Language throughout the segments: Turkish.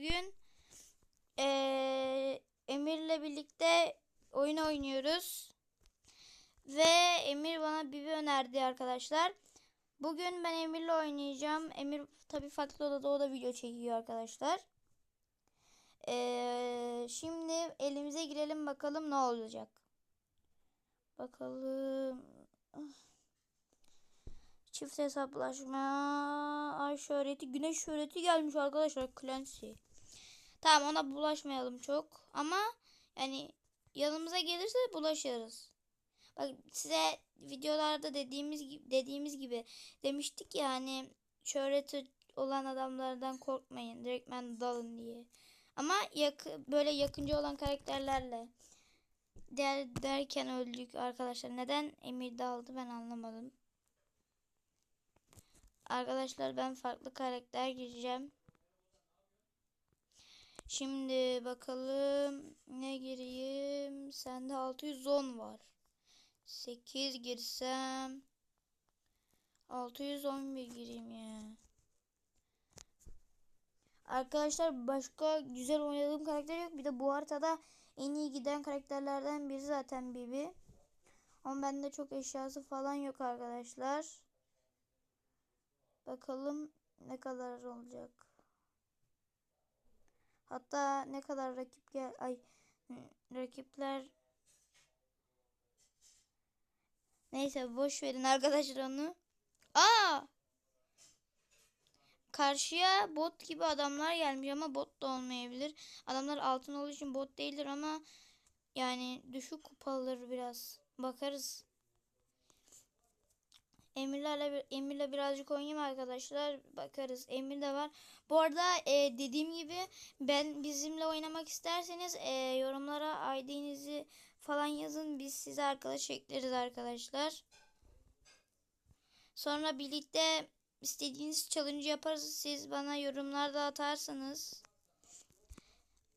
bugün eee, Emir'le birlikte oyun oynuyoruz. Ve Emir bana Bibi önerdi arkadaşlar. Bugün ben Emir'le oynayacağım. Emir tabii farklı odada o da video çekiyor arkadaşlar. Eee, şimdi elimize girelim bakalım ne olacak. Bakalım. Çift hesaplaşma. Ay şöhreti. Güneş şöhreti gelmiş arkadaşlar. Clancy. Tamam ona bulaşmayalım çok. Ama yani yanımıza gelirse bulaşırız. Bak size videolarda dediğimiz gibi, dediğimiz gibi demiştik ya hani şöhreti olan adamlardan korkmayın. Direktmen dalın diye. Ama yak böyle yakınca olan karakterlerle der, derken öldük arkadaşlar. Neden Emir daldı ben anlamadım. Arkadaşlar ben farklı karakter gireceğim. Şimdi bakalım ne gireyim. Sende 610 var. 8 girsem 611 gireyim ya. Arkadaşlar başka güzel oynadığım karakter yok. Bir de bu haritada en iyi giden karakterlerden biri zaten Bibi. Ama bende çok eşyası falan yok arkadaşlar. Bakalım ne kadar olacak. Hatta ne kadar rakip gel ay rakipler Neyse boş verin arkadaşlar onu. Aa! Karşıya bot gibi adamlar gelmiş ama bot da olmayabilir. Adamlar altın olduğu için bot değildir ama yani düşük kupalıdır biraz. Bakarız. Emirlerle Emir'le birazcık oynayayım arkadaşlar. Bakarız. Emir de var. Bu arada e, dediğim gibi ben bizimle oynamak isterseniz e, yorumlara ID'nizi falan yazın. Biz size arkadaş ekleriz arkadaşlar. Sonra birlikte istediğiniz challenge yaparız. Siz bana yorumlarda atarsanız.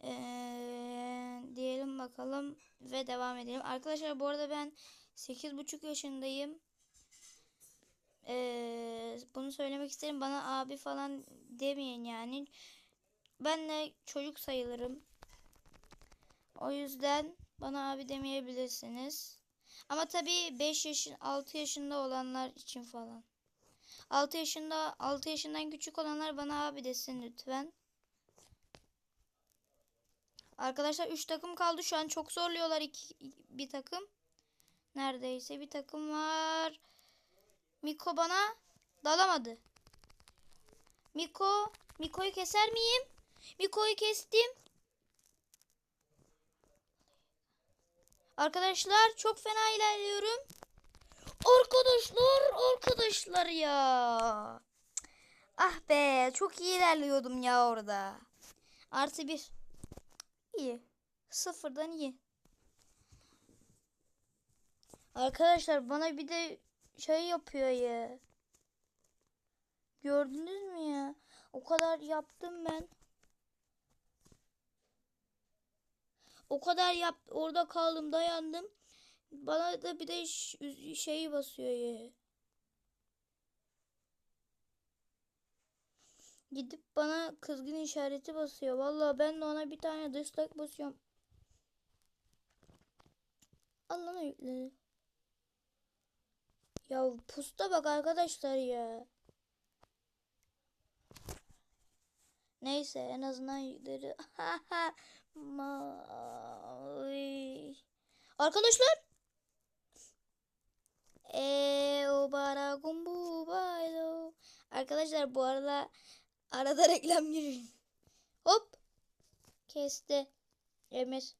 Ee, diyelim bakalım ve devam edelim. Arkadaşlar bu arada ben 8,5 yaşındayım. Ee, bunu söylemek isterim. Bana abi falan demeyin yani. Ben de çocuk sayılırım. O yüzden bana abi demeyebilirsiniz. Ama tabii 5 yaşın 6 yaşında olanlar için falan. 6 yaşında 6 yaşından küçük olanlar bana abi desin lütfen. Arkadaşlar 3 takım kaldı. Şu an çok zorluyorlar iki, bir takım. Neredeyse bir takım var. Miko bana dalamadı. Miko, Miko'yu keser miyim? Miko'yu kestim. Arkadaşlar çok fena ilerliyorum. Arkadaşlar, arkadaşlar ya. Ah be, çok iyi ilerliyordum ya orada. Artı bir. İyi. Sıfırdan iyi. Arkadaşlar bana bir de şey yapıyor ya. Gördünüz mü ya? O kadar yaptım ben. O kadar yap orada kaldım dayandım. Bana da bir de şey basıyor ya. Gidip bana kızgın işareti basıyor. Vallahi ben de ona bir tane destek basıyorum. Allah'ına yükledi. Ya pusta bak arkadaşlar ya. Neyse en azından yükleri. Arkadaşlar. Arkadaşlar bu arada arada reklam giriyor. Hop. Kesti. Emir.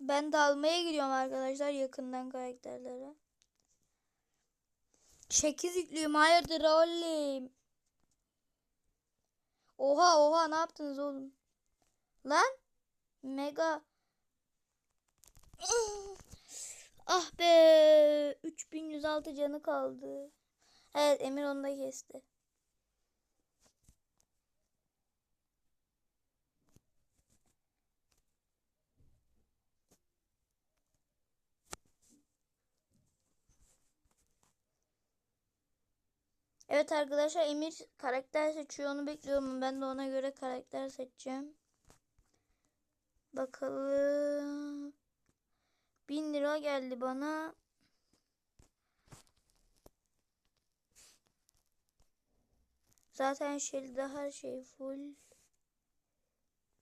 Ben de almaya gidiyorum arkadaşlar yakından karakterlere. 8 yüklüyüm. Hayırdır oğlum? Oha oha ne yaptınız oğlum? Lan? Mega. ah be. 3106 canı kaldı. Evet Emir onu da kesti. Evet arkadaşlar Emir karakter seçiyor. Onu bekliyorum. Ben de ona göre karakter seçeceğim. Bakalım. Bin lira geldi bana. Zaten şeyde her şey full.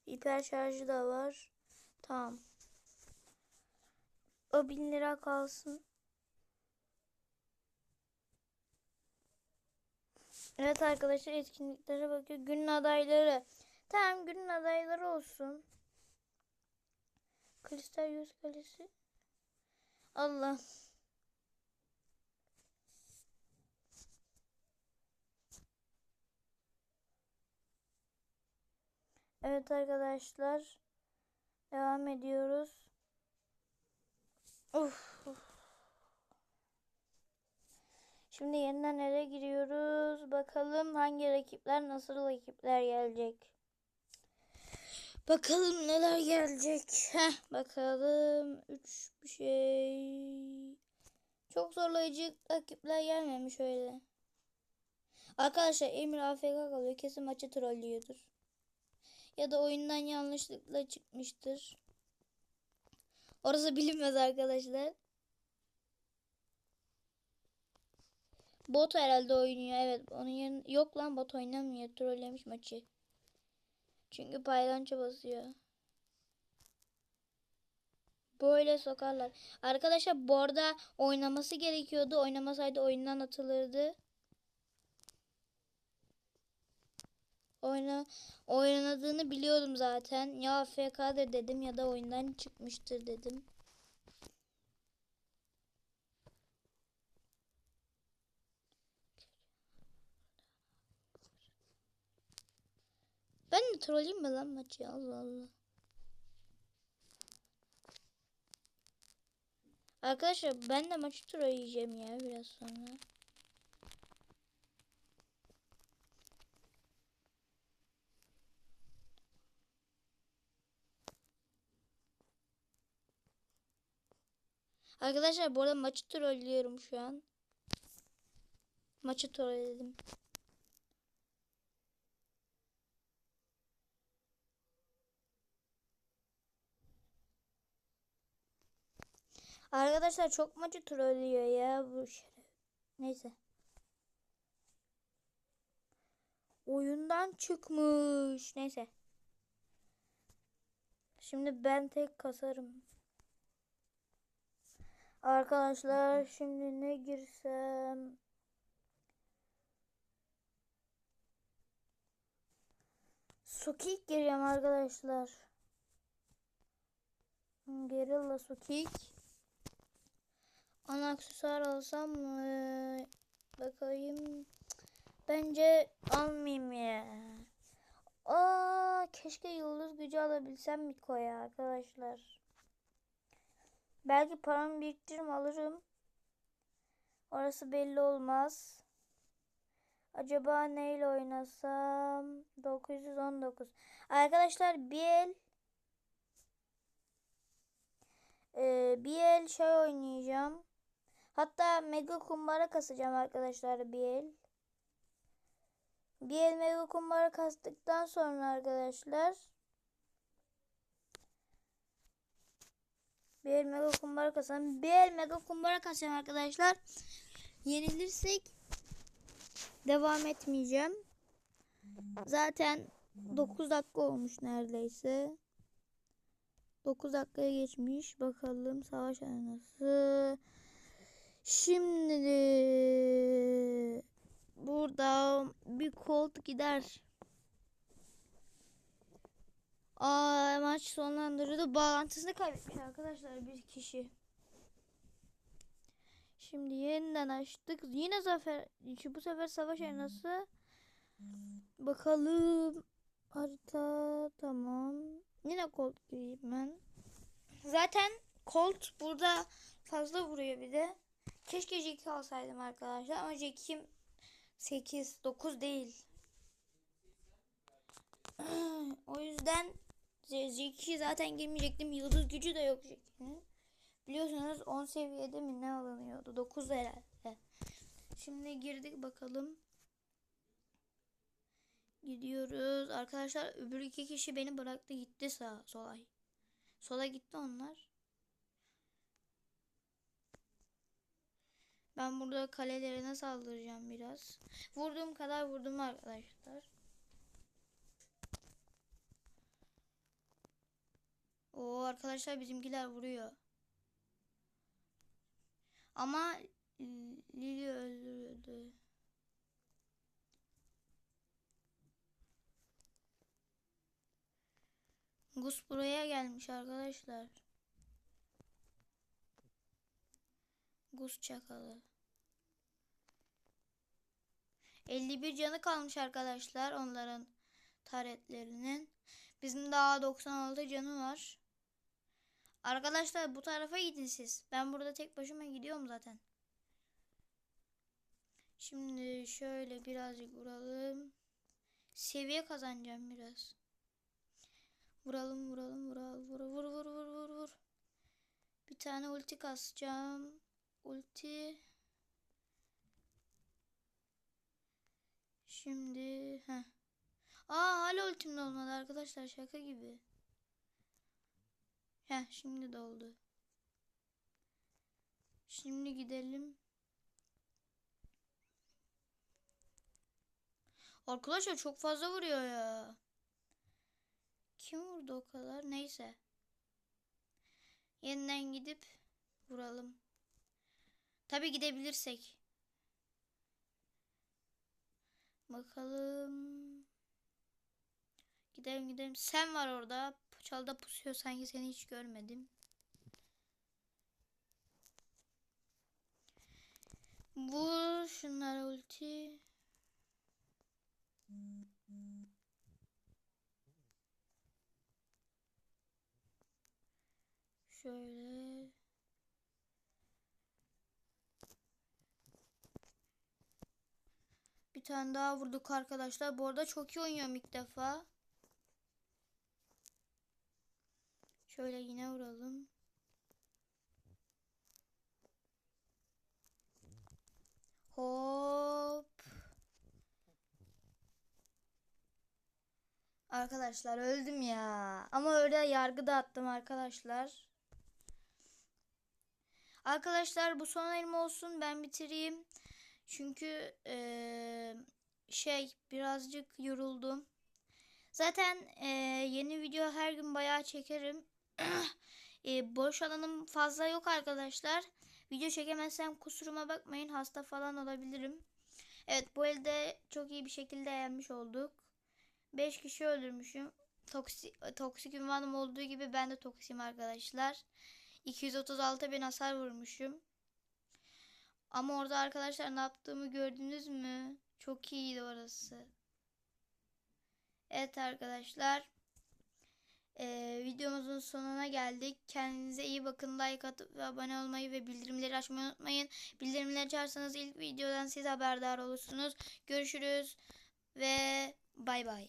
Hiper şarjı da var. Tamam. O bin lira kalsın. Evet arkadaşlar etkinliklere bakıyor. Günün adayları. Tamam günün adayları olsun. Kristal Yüz Kalesi. Allah. Evet arkadaşlar. Devam ediyoruz. Uf. Şimdi yeniden eve giriyoruz. Bakalım hangi rakipler nasıl rakipler gelecek. Bakalım neler gelecek. Heh, bakalım. Üç bir şey. Çok zorlayıcı rakipler gelmemiş öyle. Arkadaşlar Emir AFK kalıyor. Kesin maçı trollüyordur. Ya da oyundan yanlışlıkla çıkmıştır. Orası bilinmez arkadaşlar. Bot herhalde oynuyor. Evet. Onun yerine... Yok lan bot oynamıyor. Trollemiş maçı. Çünkü paylança basıyor. Böyle sokarlar. Arkadaşlar bu oynaması gerekiyordu. Oynamasaydı oyundan atılırdı. Oyna, oynadığını biliyordum zaten. Ya AFK'dır dedim ya da oyundan çıkmıştır dedim. Ben de trolleyim mi lan maçı? Allah Allah. Arkadaşlar ben de maçı trolleyeceğim ya biraz sonra. Arkadaşlar bu arada maçı trollüyorum şu an. Maçı trolledim. Arkadaşlar çok maçı trollüyor ya bu şeref. Neyse. Oyundan çıkmış. Neyse. Şimdi ben tek kasarım. Arkadaşlar şimdi ne girsem? Sukik gireceğim arkadaşlar. Gerilla Sukik. Ana aksesuar alsam mı? Bakayım. Bence almayayım ya. Aa, keşke yıldız gücü alabilsem Miko'ya arkadaşlar. Belki paramı biriktiririm alırım. Orası belli olmaz. Acaba neyle oynasam? 919. Arkadaşlar bir el ee, bir el şey oynayacağım. Hatta mega kumbara kasacağım arkadaşlar bir el. Bir el mega kumbara kastıktan sonra arkadaşlar bir el mega kumbara kasacağım. Bir el mega kumbara kasacağım arkadaşlar. Yenilirsek devam etmeyeceğim. Zaten 9 dakika olmuş neredeyse. 9 dakikaya geçmiş. Bakalım savaş arenası. Şimdi burada bir kolt gider. Aa maç sonlandırıldı. Bağlantısını kaybetmiş arkadaşlar bir kişi. Şimdi yeniden açtık. Yine zafer. Bu sefer savaş arenası. Bakalım. Harita tamam. Yine Colt gireyim ben. Zaten Colt burada fazla vuruyor bir de. Keşke Jackie alsaydım arkadaşlar ama Jackie'm 8 9 değil. o yüzden Jackie zaten girmeyecektim. Yıldız gücü de yok Jackie'nin. Biliyorsunuz 10 seviyede mi ne alınıyordu? 9 herhalde. Şimdi girdik bakalım. Gidiyoruz. Arkadaşlar öbür iki kişi beni bıraktı gitti sağa sola. Sola gitti onlar. Ben burada kalelerine saldıracağım biraz. Vurduğum kadar vurdum arkadaşlar. O arkadaşlar bizimkiler vuruyor. Ama Lili öldürdü. Gus buraya gelmiş arkadaşlar. Gus çakalı. 51 canı kalmış arkadaşlar onların taretlerinin. Bizim daha 96 canı var. Arkadaşlar bu tarafa gidin siz. Ben burada tek başıma gidiyorum zaten. Şimdi şöyle birazcık vuralım. Seviye kazanacağım biraz. Vuralım vuralım vuralım vur vur vur vur vur vur. Bir tane ulti kasacağım. Ulti. Şimdi ha. Aa hala ultim de olmadı arkadaşlar şaka gibi. Heh şimdi doldu. Şimdi gidelim. Arkadaşlar çok fazla vuruyor ya. Kim vurdu o kadar? Neyse. Yeniden gidip vuralım. Tabi gidebilirsek. Bakalım. Gidelim gidelim. Sen var orada. Çalda pusuyor sanki seni hiç görmedim. Vur şunlara ulti. Şöyle. Tane daha vurduk arkadaşlar. Bu arada çok iyi oynuyorum ilk defa. Şöyle yine vuralım. Hop. Arkadaşlar öldüm ya. Ama öyle yargı dağıttım arkadaşlar. Arkadaşlar bu son elim olsun. Ben bitireyim. Çünkü ee, şey birazcık yoruldum. Zaten ee, yeni video her gün bayağı çekerim. e, boş alanım fazla yok arkadaşlar. Video çekemezsem kusuruma bakmayın. Hasta falan olabilirim. Evet bu elde çok iyi bir şekilde yenmiş olduk. 5 kişi öldürmüşüm. Toksik, toksik ünvanım olduğu gibi ben de toksiyim arkadaşlar. 236 bin hasar vurmuşum. Ama orada arkadaşlar ne yaptığımı gördünüz mü? Çok iyiydi orası. Evet arkadaşlar. Ee, videomuzun sonuna geldik. Kendinize iyi bakın. Like atıp ve abone olmayı ve bildirimleri açmayı unutmayın. Bildirimleri açarsanız ilk videodan siz haberdar olursunuz. Görüşürüz ve bay bay.